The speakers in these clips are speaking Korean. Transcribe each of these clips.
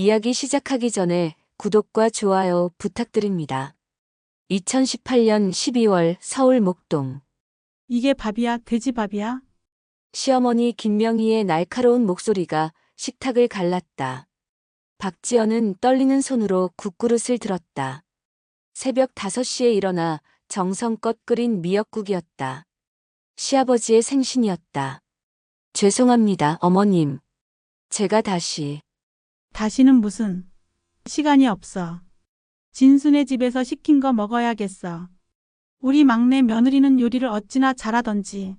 이야기 시작하기 전에 구독과 좋아요 부탁드립니다. 2018년 12월 서울 목동. 이게 밥이야, 돼지밥이야? 시어머니 김명희의 날카로운 목소리가 식탁을 갈랐다. 박지연은 떨리는 손으로 국그릇을 들었다. 새벽 5시에 일어나 정성껏 끓인 미역국이었다. 시아버지의 생신이었다. 죄송합니다, 어머님. 제가 다시 다시는 무슨. 시간이 없어. 진순의 집에서 시킨 거 먹어야겠어. 우리 막내 며느리는 요리를 어찌나 잘하던지.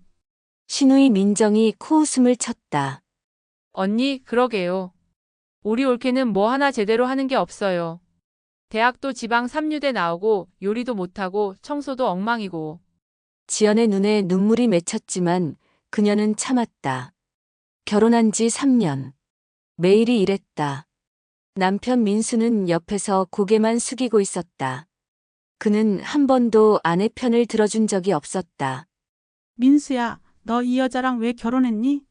신우이 민정이 코웃음을 쳤다. 언니, 그러게요. 우리 올케는 뭐 하나 제대로 하는 게 없어요. 대학도 지방 3류대 나오고 요리도 못하고 청소도 엉망이고. 지연의 눈에 눈물이 맺혔지만 그녀는 참았다. 결혼한 지 3년. 매일이 이랬다. 남편 민수는 옆에서 고개만 숙이고 있었다. 그는 한 번도 아내 편을 들어준 적이 없었다. 민수야, 너 이 여자랑 왜 결혼했니?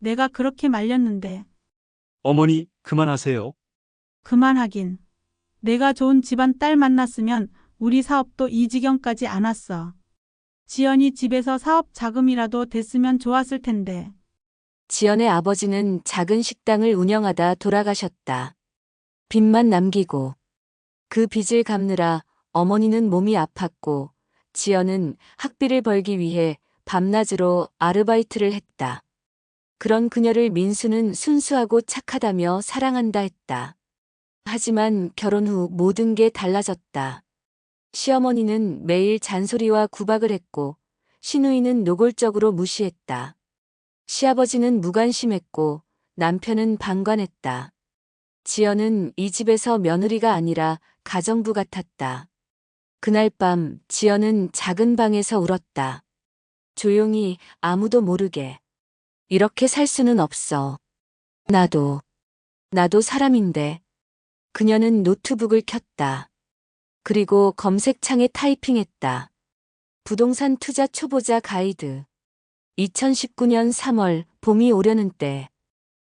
내가 그렇게 말렸는데. 어머니, 그만하세요. 그만하긴. 내가 좋은 집안 딸 만났으면 우리 사업도 이 지경까지 안 왔어. 지연이 집에서 사업 자금이라도 됐으면 좋았을 텐데. 지연의 아버지는 작은 식당을 운영하다 돌아가셨다. 빚만 남기고 그 빚을 갚느라 어머니는 몸이 아팠고 지연은 학비를 벌기 위해 밤낮으로 아르바이트를 했다. 그런 그녀를 민수는 순수하고 착하다며 사랑한다 했다. 하지만 결혼 후 모든 게 달라졌다. 시어머니는 매일 잔소리와 구박을 했고 신우이는 노골적으로 무시했다. 시아버지는 무관심했고 남편은 방관했다. 지연은 이 집에서 며느리가 아니라 가정부 같았다. 그날 밤 지연은 작은 방에서 울었다. 조용히 아무도 모르게. 이렇게 살 수는 없어. 나도. 나도 사람인데. 그녀는 노트북을 켰다. 그리고 검색창에 타이핑했다. 부동산 투자 초보자 가이드. 2019년 3월 봄이 오려는 때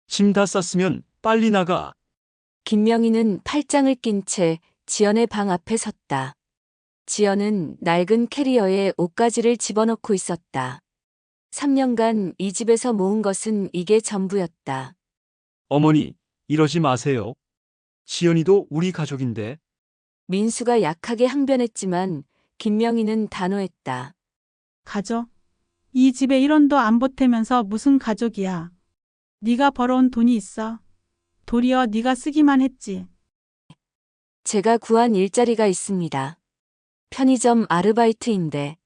짐 다 쌌으면 빨리 나가. 김명희는 팔짱을 낀 채 지연의 방 앞에 섰다. 지연은 낡은 캐리어에 옷가지를 집어넣고 있었다. 3년간 이 집에서 모은 것은 이게 전부였다. 어머니, 이러지 마세요. 지연이도 우리 가족인데. 민수가 약하게 항변했지만 김명희는 단호했다. 가족? 이 집에 1원도 안 보태면서 무슨 가족이야. 네가 벌어온 돈이 있어. 도리어 네가 쓰기만 했지. 제가 구한 일자리가 있습니다. 편의점 아르바이트인데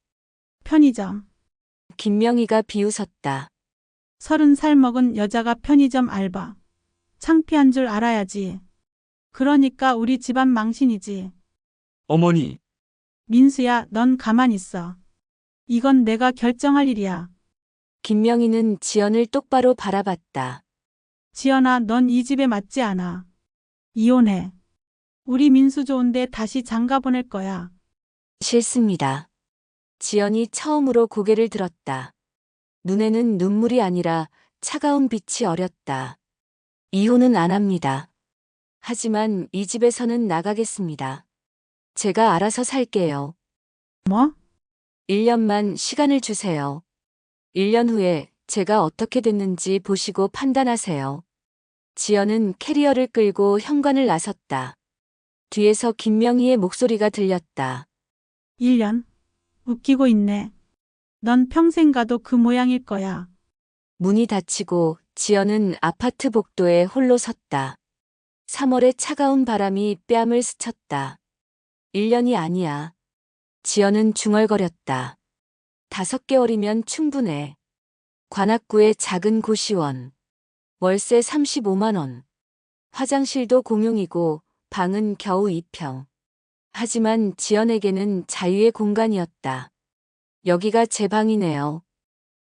편의점. 김명희가 비웃었다. 서른 살 먹은 여자가 편의점 알바. 창피한 줄 알아야지. 그러니까 우리 집안 망신이지. 어머니, 민수야, 넌 가만 있어. 이건 내가 결정할 일이야. 김명희는 지연을 똑바로 바라봤다. 지연아, 넌 이 집에 맞지 않아. 이혼해. 우리 민수 좋은데 다시 장가 보낼 거야. 싫습니다. 지연이 처음으로 고개를 들었다. 눈에는 눈물이 아니라 차가운 빛이 어렸다. 이혼은 안 합니다. 하지만 이 집에서는 나가겠습니다. 제가 알아서 살게요. 뭐? 1년만 시간을 주세요. 1년 후에 제가 어떻게 됐는지 보시고 판단하세요. 지연은 캐리어를 끌고 현관을 나섰다. 뒤에서 김명희의 목소리가 들렸다. 1년? 웃기고 있네. 넌 평생 가도 그 모양일 거야. 문이 닫히고 지연은 아파트 복도에 홀로 섰다. 3월의 차가운 바람이 뺨을 스쳤다. 1년이 아니야. 지연은 중얼거렸다. 다섯 개월이면 충분해. 관악구의 작은 고시원. 월세 35만원. 화장실도 공용이고 방은 겨우 2평. 하지만 지연에게는 자유의 공간이었다. 여기가 제 방이네요.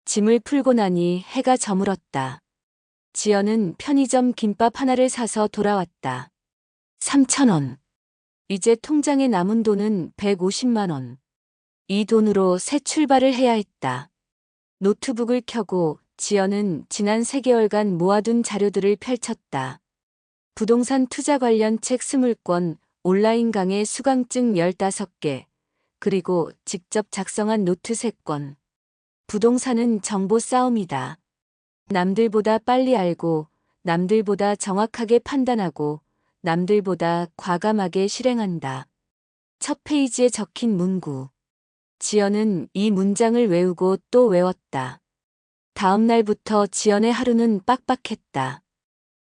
짐을 풀고 나니 해가 저물었다. 지연은 편의점 김밥 하나를 사서 돌아왔다. 3천원. 이제 통장에 남은 돈은 150만 원. 이 돈으로 새 출발을 해야 했다. 노트북을 켜고 지연은 지난 3개월간 모아둔 자료들을 펼쳤다. 부동산 투자 관련 책 20권, 온라인 강의 수강증 15개, 그리고 직접 작성한 노트 3권. 부동산은 정보 싸움이다. 남들보다 빨리 알고, 남들보다 정확하게 판단하고, 남들보다 과감하게 실행한다. 첫 페이지에 적힌 문구. 지연은 이 문장을 외우고 또 외웠다. 다음 날부터 지연의 하루는 빡빡했다.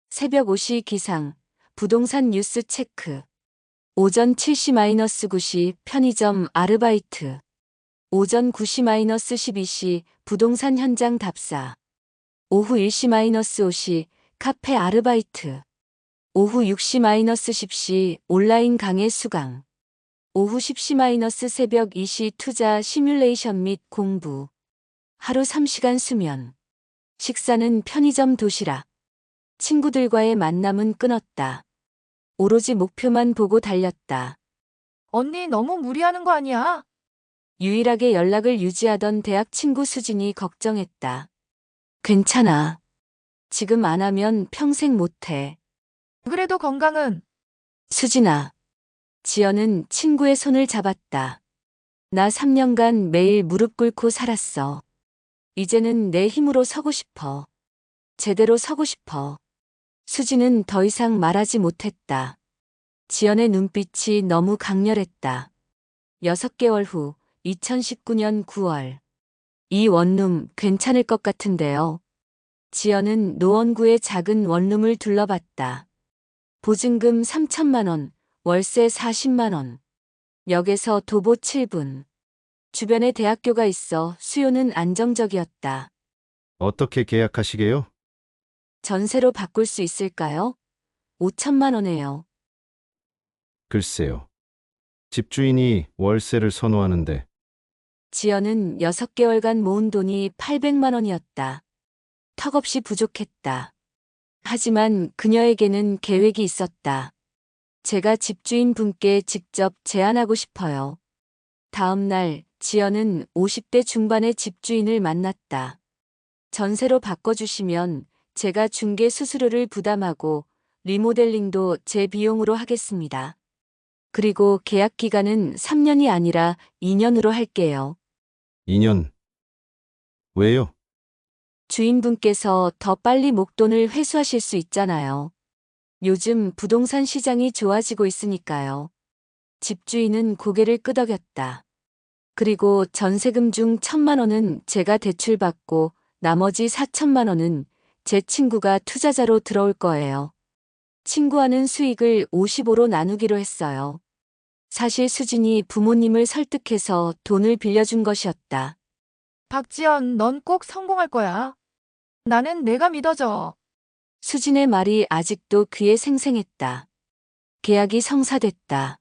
새벽 5시 기상, 부동산 뉴스 체크. 오전 7시-9시 편의점 아르바이트. 오전 9시-12시 부동산 현장 답사. 오후 1시-5시 카페 아르바이트. 오후 6시-10시 온라인 강의 수강. 오후 10시- 새벽 2시 투자 시뮬레이션 및 공부. 하루 3시간 수면. 식사는 편의점 도시락. 친구들과의 만남은 끊었다. 오로지 목표만 보고 달렸다. 언니 너무 무리하는 거 아니야? 유일하게 연락을 유지하던 대학 친구 수진이 걱정했다. 괜찮아. 지금 안 하면 평생 못해. 그래도 건강은 수진아. 지연은 친구의 손을 잡았다. 나 3년간 매일 무릎 꿇고 살았어. 이제는 내 힘으로 서고 싶어. 제대로 서고 싶어. 수진은 더 이상 말하지 못했다. 지연의 눈빛이 너무 강렬했다. 6개월 후 2019년 9월. 이 원룸 괜찮을 것 같은데요. 지연은 노원구의 작은 원룸을 둘러봤다. 보증금 3천만 원, 월세 40만 원. 역에서 도보 7분. 주변에 대학교가 있어 수요는 안정적이었다. 어떻게 계약하시게요? 전세로 바꿀 수 있을까요? 5천만 원에요. 글쎄요. 집주인이 월세를 선호하는데 지연은 6개월간 모은 돈이 800만 원이었다. 턱없이 부족했다. 하지만 그녀에게는 계획이 있었다. 제가 집주인 분께 직접 제안하고 싶어요. 다음 날 지연은 50대 중반의 집주인을 만났다. 전세로 바꿔주시면 제가 중개 수수료를 부담하고 리모델링도 제 비용으로 하겠습니다. 그리고 계약 기간은 3년이 아니라 2년으로 할게요. 2년. 왜요? 주인분께서 더 빨리 목돈을 회수하실 수 있잖아요. 요즘 부동산 시장이 좋아지고 있으니까요. 집주인은 고개를 끄덕였다. 그리고 전세금 중 천만 원은 제가 대출받고 나머지 사천만 원은 제 친구가 투자자로 들어올 거예요. 친구와는 수익을 55로 나누기로 했어요. 사실 수진이 부모님을 설득해서 돈을 빌려준 것이었다. 박지연 넌 꼭 성공할 거야. 나는 내가 믿어져. 수진의 말이 아직도 귀에 생생했다. 계약이 성사됐다.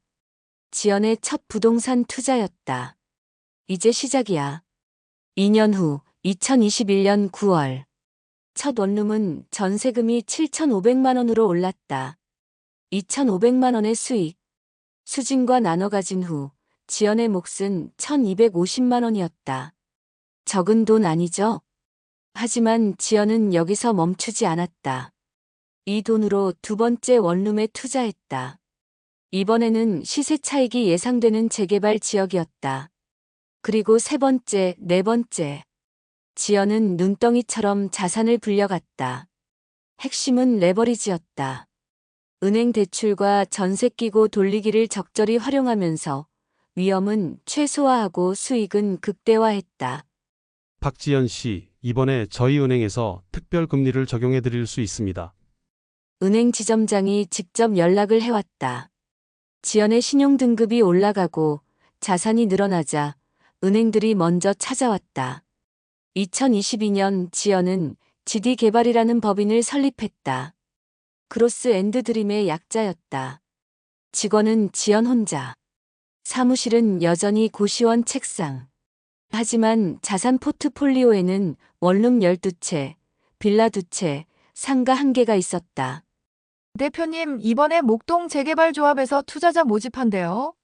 지연의 첫 부동산 투자였다. 이제 시작이야. 2년 후 2021년 9월. 첫 원룸은 전세금이 7,500만 원으로 올랐다. 2,500만 원의 수익. 수진과 나눠 가진 후 지연의 몫은 1,250만 원이었다. 적은 돈 아니죠? 하지만 지연은 여기서 멈추지 않았다. 이 돈으로 두 번째 원룸에 투자했다. 이번에는 시세 차익이 예상되는 재개발 지역이었다. 그리고 세 번째, 네 번째. 지연은 눈덩이처럼 자산을 불려갔다. 핵심은 레버리지였다. 은행 대출과 전세 끼고 돌리기를 적절히 활용하면서 위험은 최소화하고 수익은 극대화했다. 박지연 씨, 이번에 저희 은행에서 특별 금리를 적용해 드릴 수 있습니다. 은행 지점장이 직접 연락을 해왔다. 지연의 신용등급이 올라가고 자산이 늘어나자 은행들이 먼저 찾아왔다. 2022년 지연은 GD 개발이라는 법인을 설립했다. 크로스 앤드 드림의 약자였다. 직원은 지연 혼자. 사무실은 여전히 고시원 책상. 하지만 자산 포트폴리오에는 원룸 12채, 빌라 2채, 상가 1개가 있었다. 대표님 이번에 목동 재개발 조합에서 투자자 모집한대요.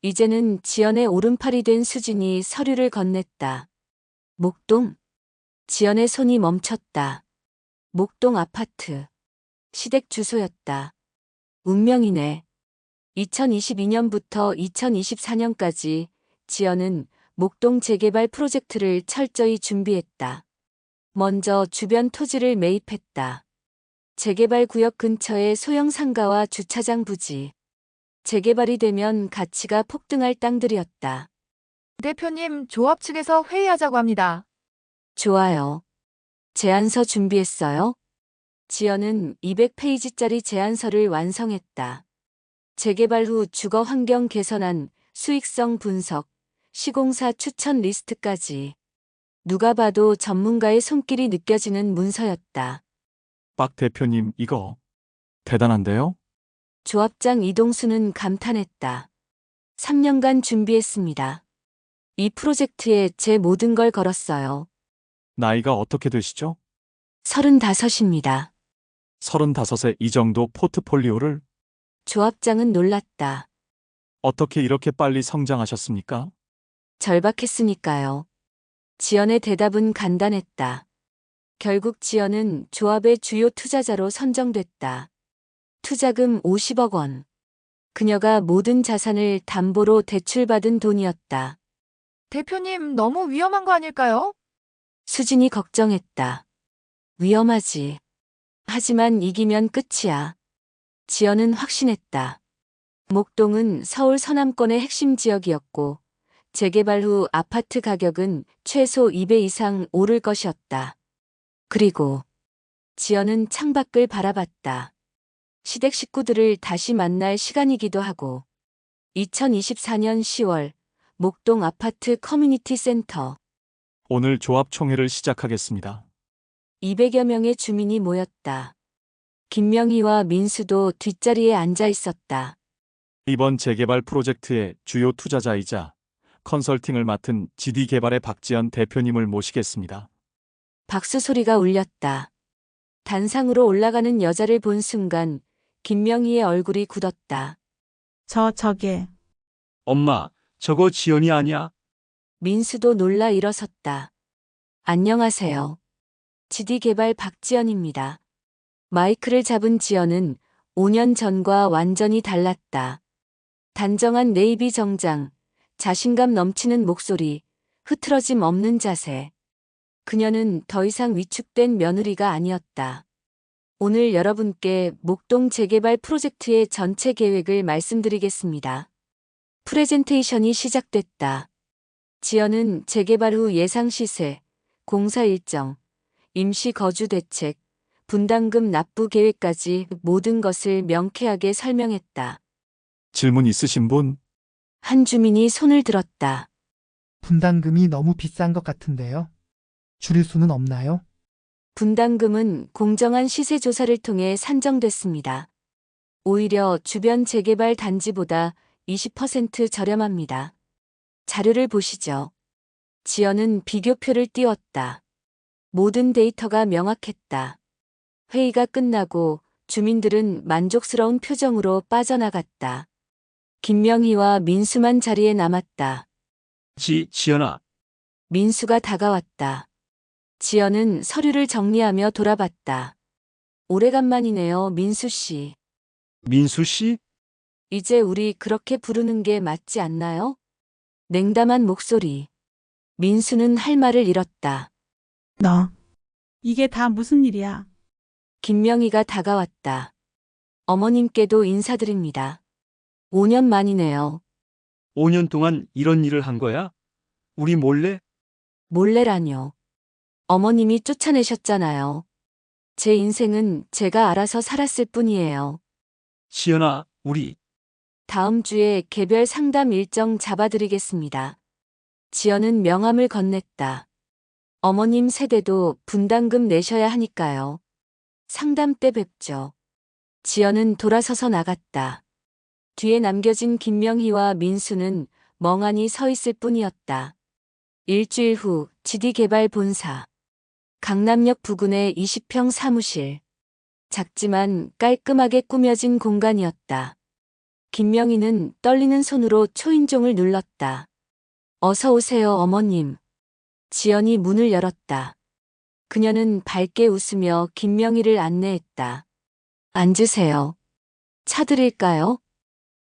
이제는 지연의 오른팔이 된 수진이 서류를 건넸다. 목동. 지연의 손이 멈췄다. 목동 아파트. 시댁 주소였다. 운명이네. 2022년부터 2024년까지 지연은 목동 재개발 프로젝트를 철저히 준비했다. 먼저 주변 토지를 매입했다. 재개발 구역 근처의 소형 상가와 주차장 부지. 재개발이 되면 가치가 폭등할 땅들이었다. 대표님, 조합 측에서 회의하자고 합니다. 좋아요. 제안서 준비했어요? 지연은 200페이지짜리 제안서를 완성했다. 재개발 후 주거 환경 개선안, 수익성 분석, 시공사 추천 리스트까지. 누가 봐도 전문가의 손길이 느껴지는 문서였다. 박 대표님, 이거 대단한데요? 조합장 이동수는 감탄했다. 3년간 준비했습니다. 이 프로젝트에 제 모든 걸 걸었어요. 나이가 어떻게 되시죠? 35입니다. 서른다섯에 이 정도 포트폴리오를 조합장은 놀랐다. 어떻게 이렇게 빨리 성장하셨습니까? 절박했으니까요. 지연의 대답은 간단했다. 결국 지연은 조합의 주요 투자자로 선정됐다. 투자금 50억 원. 그녀가 모든 자산을 담보로 대출받은 돈이었다. 대표님, 너무 위험한 거 아닐까요? 수진이 걱정했다. 위험하지. 하지만 이기면 끝이야. 지연은 확신했다. 목동은 서울 서남권의 핵심 지역이었고, 재개발 후 아파트 가격은 최소 2배 이상 오를 것이었다. 그리고 지연은 창밖을 바라봤다. 시댁 식구들을 다시 만날 시간이기도 하고, 2024년 10월, 목동 아파트 커뮤니티 센터. 오늘 조합 총회를 시작하겠습니다. 200여 명의 주민이 모였다. 김명희와 민수도 뒷자리에 앉아 있었다. 이번 재개발 프로젝트의 주요 투자자이자 컨설팅을 맡은 GD개발의 박지연 대표님을 모시겠습니다. 박수 소리가 울렸다. 단상으로 올라가는 여자를 본 순간 김명희의 얼굴이 굳었다. 저 저게 엄마, 저거 지연이 아니야? 민수도 놀라 일어섰다. 안녕하세요. GD개발 박지연입니다. 마이크를 잡은 지연은 5년 전과 완전히 달랐다. 단정한 네이비 정장, 자신감 넘치는 목소리, 흐트러짐 없는 자세. 그녀는 더 이상 위축된 며느리가 아니었다. 오늘 여러분께 목동 재개발 프로젝트의 전체 계획을 말씀드리겠습니다. 프레젠테이션이 시작됐다. 지연은 재개발 후 예상 시세, 공사 일정, 임시 거주 대책, 분담금 납부 계획까지 모든 것을 명쾌하게 설명했다. 질문 있으신 분? 한 주민이 손을 들었다. 분담금이 너무 비싼 것 같은데요. 줄일 수는 없나요? 분담금은 공정한 시세 조사를 통해 산정됐습니다. 오히려 주변 재개발 단지보다 20% 저렴합니다. 자료를 보시죠. 지연은 비교표를 띄웠다. 모든 데이터가 명확했다. 회의가 끝나고 주민들은 만족스러운 표정으로 빠져나갔다. 김명희와 민수만 자리에 남았다. 지, 지연아, 민수가 다가왔다. 지연은 서류를 정리하며 돌아봤다. 오래간만이네요, 민수 씨. 민수 씨? 이제 우리 그렇게 부르는 게 맞지 않나요? 냉담한 목소리. 민수는 할 말을 잃었다. 너 이게 다 무슨 일이야? 김명희가 다가왔다. 어머님께도 인사드립니다. 5년 만이네요. 5년 동안 이런 일을 한 거야? 우리 몰래? 몰래라뇨. 어머님이 쫓아내셨잖아요. 제 인생은 제가 알아서 살았을 뿐이에요. 지연아, 우리 다음 주에 개별 상담 일정 잡아드리겠습니다. 지연은 명함을 건넸다. 어머님 세대도 분담금 내셔야 하니까요. 상담 때 뵙죠. 지연은 돌아서서 나갔다. 뒤에 남겨진 김명희와 민수는 멍하니 서 있을 뿐이었다. 일주일 후 GD개발 본사. 강남역 부근의 20평 사무실. 작지만 깔끔하게 꾸며진 공간이었다. 김명희는 떨리는 손으로 초인종을 눌렀다. 어서 오세요, 어머님. 지연이 문을 열었다. 그녀는 밝게 웃으며 김명희를 안내했다. 앉으세요. 차 드릴까요?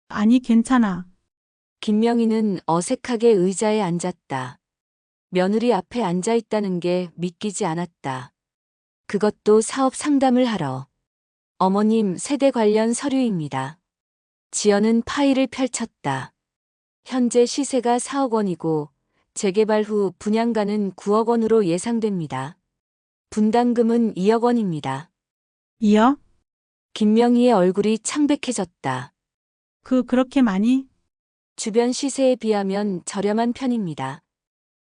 아니, 괜찮아. 김명희는 어색하게 의자에 앉았다. 며느리 앞에 앉아 있다는 게 믿기지 않았다. 그것도 사업 상담을 하러. 어머님 세대 관련 서류입니다. 지연은 파일을 펼쳤다. 현재 시세가 4억 원이고 재개발 후 분양가는 9억 원으로 예상됩니다. 분담금은 2억 원입니다. 이어? 김명희의 얼굴이 창백해졌다. 그, 그렇게 많이? 주변 시세에 비하면 저렴한 편입니다.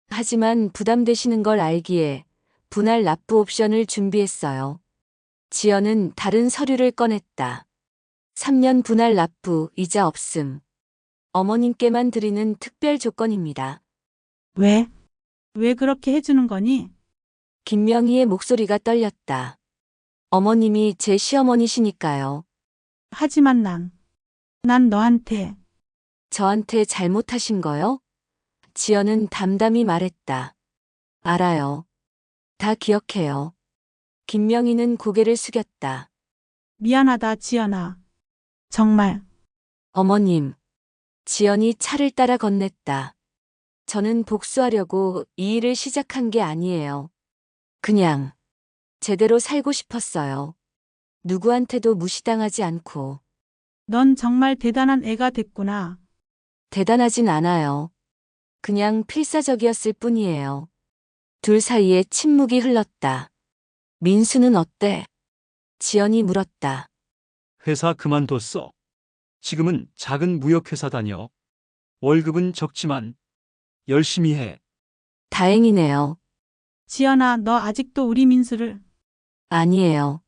하지만 부담되시는 걸 알기에 분할 납부 옵션을 준비했어요. 지연은 다른 서류를 꺼냈다. 3년 분할 납부, 이자 없음. 어머님께만 드리는 특별 조건입니다. 왜? 왜 그렇게 해주는 거니? 김명희의 목소리가 떨렸다. 어머님이 제 시어머니시니까요. 하지만 난, 난 너한테, 저한테 잘못하신 거요? 지연은 담담히 말했다. 알아요. 다 기억해요. 김명희는 고개를 숙였다. 미안하다, 지연아. 정말, 어머님. 지연이 차를 따라 건넸다. 저는 복수하려고 이 일을 시작한 게 아니에요. 그냥 제대로 살고 싶었어요. 누구한테도 무시당하지 않고 넌 정말 대단한 애가 됐구나. 대단하진 않아요. 그냥 필사적이었을 뿐이에요. 둘 사이에 침묵이 흘렀다. 민수는 어때? 지연이 물었다. 회사 그만뒀어. 지금은 작은 무역회사 다녀. 월급은 적지만 열심히 해. 다행이네요. 지연아, 너 아직도 우리 민수를, 아니에요.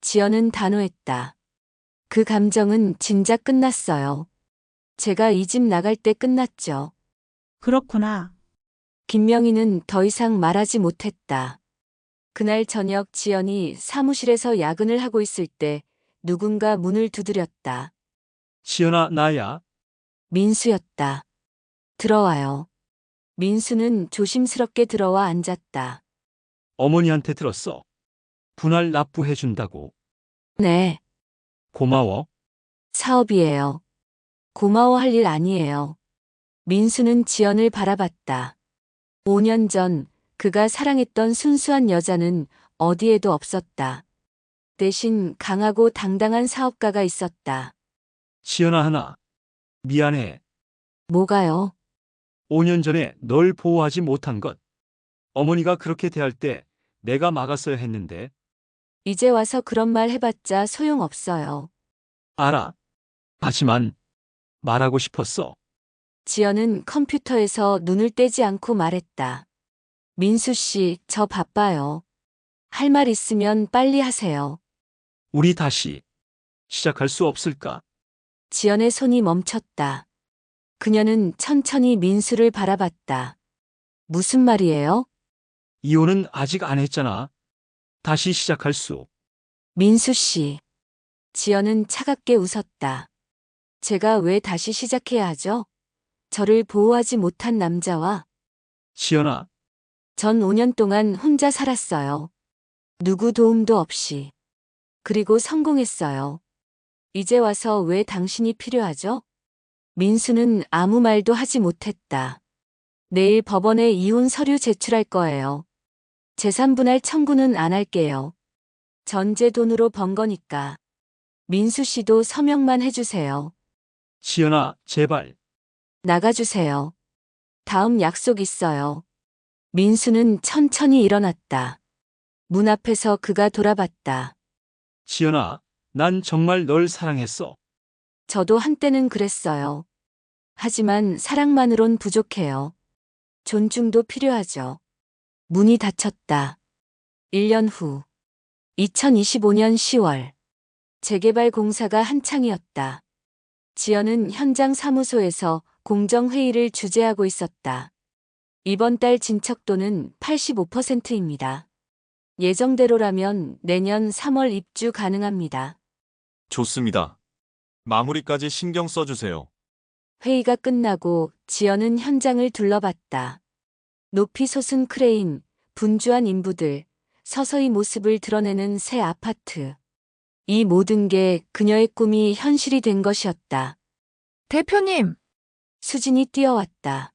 지연은 단호했다. 그 감정은 진작 끝났어요. 제가 이 집 나갈 때 끝났죠. 그렇구나. 김명희는 더 이상 말하지 못했다. 그날 저녁 지연이 사무실에서 야근을 하고 있을 때 누군가 문을 두드렸다. 지연아, 나야. 민수였다. 들어와요. 민수는 조심스럽게 들어와 앉았다. 어머니한테 들었어. 분할 납부해준다고. 네, 고마워. 사업이에요. 고마워할 일 아니에요. 민수는 지연을 바라봤다. 5년 전 그가 사랑했던 순수한 여자는 어디에도 없었다. 대신 강하고 당당한 사업가가 있었다. 지연아 하나. 미안해. 뭐가요? 5년 전에 널 보호하지 못한 것. 어머니가 그렇게 대할 때 내가 막았어야 했는데. 이제 와서 그런 말 해봤자 소용없어요. 알아. 하지만 말하고 싶었어. 지연은 컴퓨터에서 눈을 떼지 않고 말했다. 민수 씨, 저 바빠요. 할 말 있으면 빨리 하세요. 우리 다시 시작할 수 없을까? 지연의 손이 멈췄다. 그녀는 천천히 민수를 바라봤다. 무슨 말이에요? 이혼은 아직 안 했잖아. 다시 시작할 수. 민수 씨. 지연은 차갑게 웃었다. 제가 왜 다시 시작해야 하죠? 저를 보호하지 못한 남자와 지연아, 전 5년 동안 혼자 살았어요. 누구 도움도 없이. 그리고 성공했어요. 이제 와서 왜 당신이 필요하죠? 민수는 아무 말도 하지 못했다. 내일 법원에 이혼 서류 제출할 거예요. 재산분할 청구는 안 할게요. 전제 돈으로 번 거니까. 민수 씨도 서명만 해주세요. 지연아, 제발. 나가주세요. 다음 약속 있어요. 민수는 천천히 일어났다. 문 앞에서 그가 돌아봤다. 지연아, 난 정말 널 사랑했어. 저도 한때는 그랬어요. 하지만 사랑만으론 부족해요. 존중도 필요하죠. 문이 닫혔다. 1년 후. 2025년 10월. 재개발 공사가 한창이었다. 지연은 현장 사무소에서 공정회의를 주재하고 있었다. 이번 달 진척도는 85%입니다. 예정대로라면 내년 3월 입주 가능합니다. 좋습니다. 마무리까지 신경 써주세요. 회의가 끝나고 지연은 현장을 둘러봤다. 높이 솟은 크레인, 분주한 인부들, 서서히 모습을 드러내는 새 아파트. 이 모든 게 그녀의 꿈이 현실이 된 것이었다. 대표님, 수진이 뛰어왔다.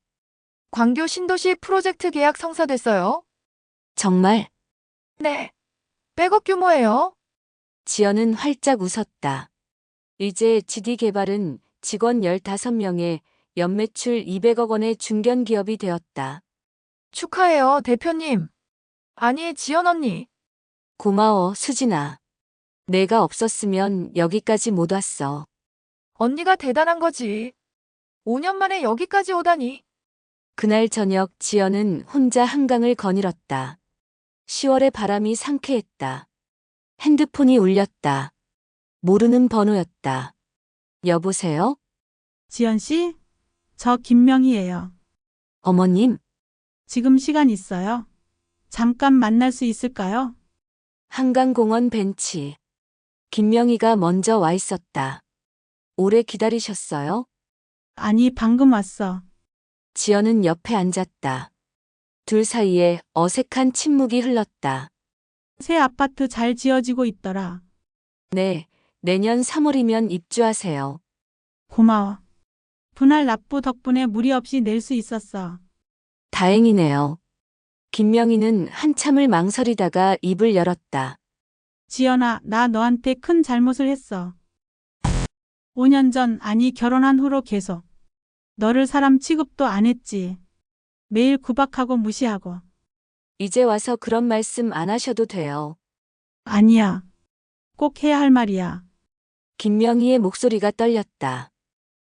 광교 신도시 프로젝트 계약 성사됐어요? 정말 네. 백억 규모예요. 지연은 활짝 웃었다. 이제 GD 개발은 직원 15명에 연매출 200억 원의 중견 기업이 되었다. 축하해요, 대표님. 아니, 지연 언니. 고마워, 수진아. 내가 없었으면 여기까지 못 왔어. 언니가 대단한 거지. 5년 만에 여기까지 오다니. 그날 저녁 지연은 혼자 한강을 거닐었다. 10월의 바람이 상쾌했다. 핸드폰이 울렸다. 모르는 번호였다. 여보세요? 지연 씨? 저 김명희예요. 어머님, 지금 시간 있어요? 잠깐 만날 수 있을까요? 한강공원 벤치. 김명희가 먼저 와 있었다. 오래 기다리셨어요? 아니, 방금 왔어. 지연은 옆에 앉았다. 둘 사이에 어색한 침묵이 흘렀다. 새 아파트 잘 지어지고 있더라. 네, 내년 3월이면 입주하세요. 고마워. 분할 납부 덕분에 무리 없이 낼 수 있었어. 다행이네요. 김명희는 한참을 망설이다가 입을 열었다. 지연아, 나 너한테 큰 잘못을 했어. 5년 전, 아니 결혼한 후로 계속. 너를 사람 취급도 안 했지. 매일 구박하고 무시하고. 이제 와서 그런 말씀 안 하셔도 돼요. 아니야. 꼭 해야 할 말이야. 김명희의 목소리가 떨렸다.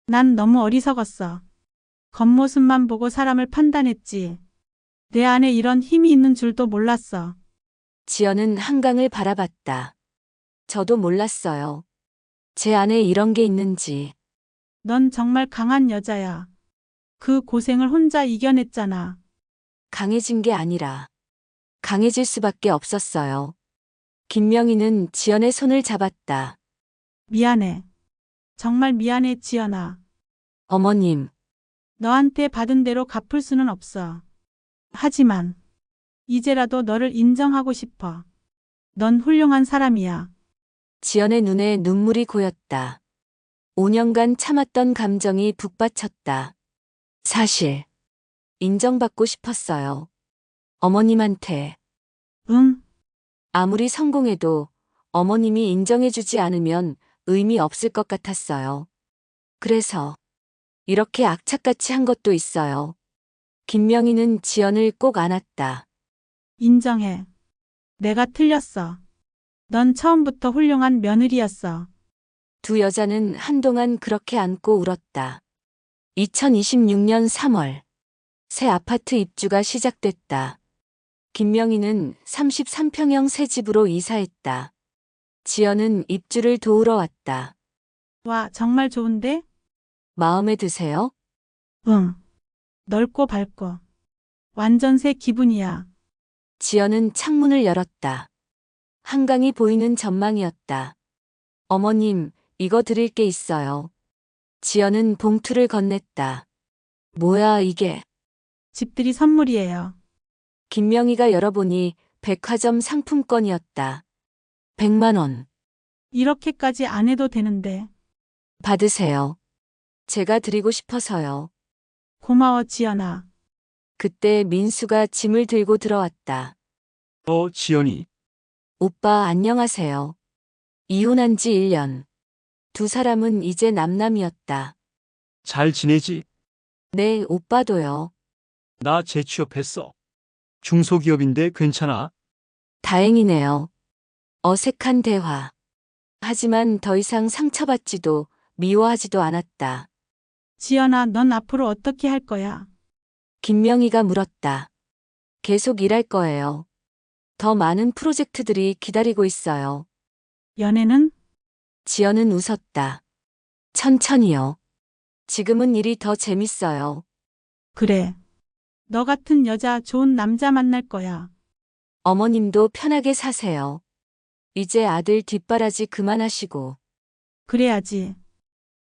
난 너무 어리석었어. 겉모습만 보고 사람을 판단했지. 내 안에 이런 힘이 있는 줄도 몰랐어. 지연은 한강을 바라봤다. 저도 몰랐어요. 제 안에 이런 게 있는지. 넌 정말 강한 여자야. 그 고생을 혼자 이겨냈잖아. 강해진 게 아니라 강해질 수밖에 없었어요. 김명희는 지연의 손을 잡았다. 미안해. 정말 미안해, 지연아. 어머님, 너한테 받은 대로 갚을 수는 없어. 하지만, 이제라도 너를 인정하고 싶어. 넌 훌륭한 사람이야. 지연의 눈에 눈물이 고였다. 5년간 참았던 감정이 북받쳤다. 사실, 인정받고 싶었어요. 어머님한테 응, 아무리 성공해도 어머님이 인정해주지 않으면 의미 없을 것 같았어요. 그래서 이렇게 악착같이 한 것도 있어요. 김명희는 지연을 꼭 안았다. 인정해. 내가 틀렸어. 넌 처음부터 훌륭한 며느리였어. 두 여자는 한동안 그렇게 안고 울었다. 2026년 3월 새 아파트 입주가 시작됐다. 김명희는 33평형 새 집으로 이사했다. 지연은 입주를 도우러 왔다. 와, 정말 좋은데? 마음에 드세요? 응. 넓고 밝고. 완전 새 기분이야. 지연은 창문을 열었다. 한강이 보이는 전망이었다. 어머님, 이거 드릴 게 있어요. 지연은 봉투를 건넸다. 뭐야, 이게? 집들이 선물이에요. 김명희가 열어보니 백화점 상품권이었다. 100만 원. 이렇게까지 안 해도 되는데. 받으세요. 제가 드리고 싶어서요. 고마워, 지연아. 그때 민수가 짐을 들고 들어왔다. 어, 지연이. 오빠 안녕하세요. 이혼한 지 1년. 두 사람은 이제 남남이었다. 잘 지내지? 네, 오빠도요. 나 재취업했어. 중소기업인데 괜찮아? 다행이네요. 어색한 대화. 하지만 더 이상 상처받지도 미워하지도 않았다. 지연아, 넌 앞으로 어떻게 할 거야? 김명희가 물었다. 계속 일할 거예요. 더 많은 프로젝트들이 기다리고 있어요. 연애는? 지연은 웃었다. 천천히요. 지금은 일이 더 재밌어요. 그래. 너 같은 여자 좋은 남자 만날 거야. 어머님도 편하게 사세요. 이제 아들 뒷바라지 그만하시고. 그래야지.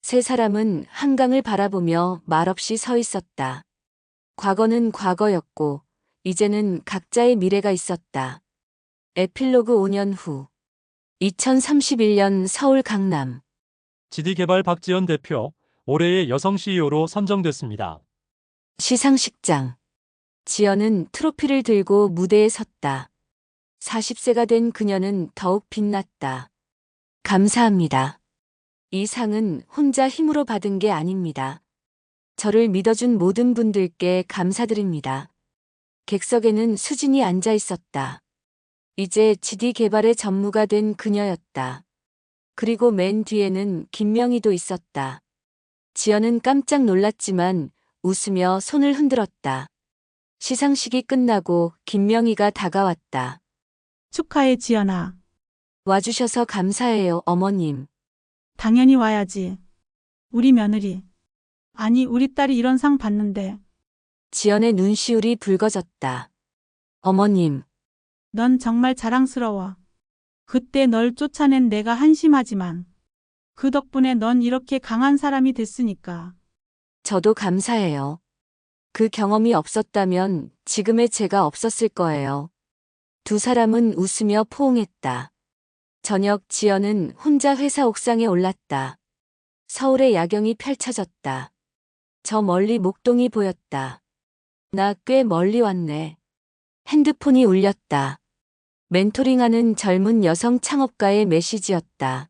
세 사람은 한강을 바라보며 말없이 서 있었다. 과거는 과거였고, 이제는 각자의 미래가 있었다. 에필로그 5년 후. 2031년 서울 강남. GD개발 박지연 대표, 올해의 여성 CEO로 선정됐습니다. 시상식장. 지연은 트로피를 들고 무대에 섰다. 40세가 된 그녀는 더욱 빛났다. 감사합니다. 이 상은 혼자 힘으로 받은 게 아닙니다. 저를 믿어준 모든 분들께 감사드립니다. 객석에는 수진이 앉아 있었다. 이제 GD 개발의 전무가 된 그녀였다. 그리고 맨 뒤에는 김명희도 있었다. 지연은 깜짝 놀랐지만 웃으며 손을 흔들었다. 시상식이 끝나고 김명희가 다가왔다. 축하해, 지연아. 와주셔서 감사해요, 어머님. 당연히 와야지. 우리 며느리. 아니, 우리 딸이 이런 상 받는데 지연의 눈시울이 붉어졌다. 어머님, 넌 정말 자랑스러워. 그때 널 쫓아낸 내가 한심하지만 그 덕분에 넌 이렇게 강한 사람이 됐으니까. 저도 감사해요. 그 경험이 없었다면 지금의 제가 없었을 거예요. 두 사람은 웃으며 포옹했다. 저녁 지연은 혼자 회사 옥상에 올랐다. 서울의 야경이 펼쳐졌다. 저 멀리 목동이 보였다. 나 꽤 멀리 왔네. 핸드폰이 울렸다. 멘토링하는 젊은 여성 창업가의 메시지였다.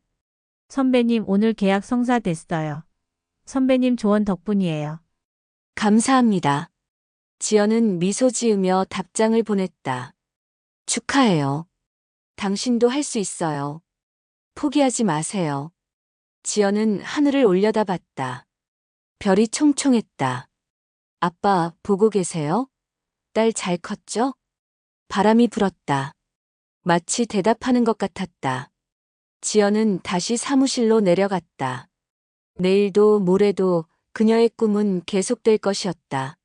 선배님 오늘 계약 성사됐어요. 선배님 조언 덕분이에요. 감사합니다. 지연은 미소 지으며 답장을 보냈다. 축하해요. 당신도 할 수 있어요. 포기하지 마세요. 지연은 하늘을 올려다봤다. 별이 총총했다. 아빠, 보고 계세요? 딸 잘 컸죠? 바람이 불었다. 마치 대답하는 것 같았다. 지연은 다시 사무실로 내려갔다. 내일도 모레도 그녀의 꿈은 계속될 것이었다.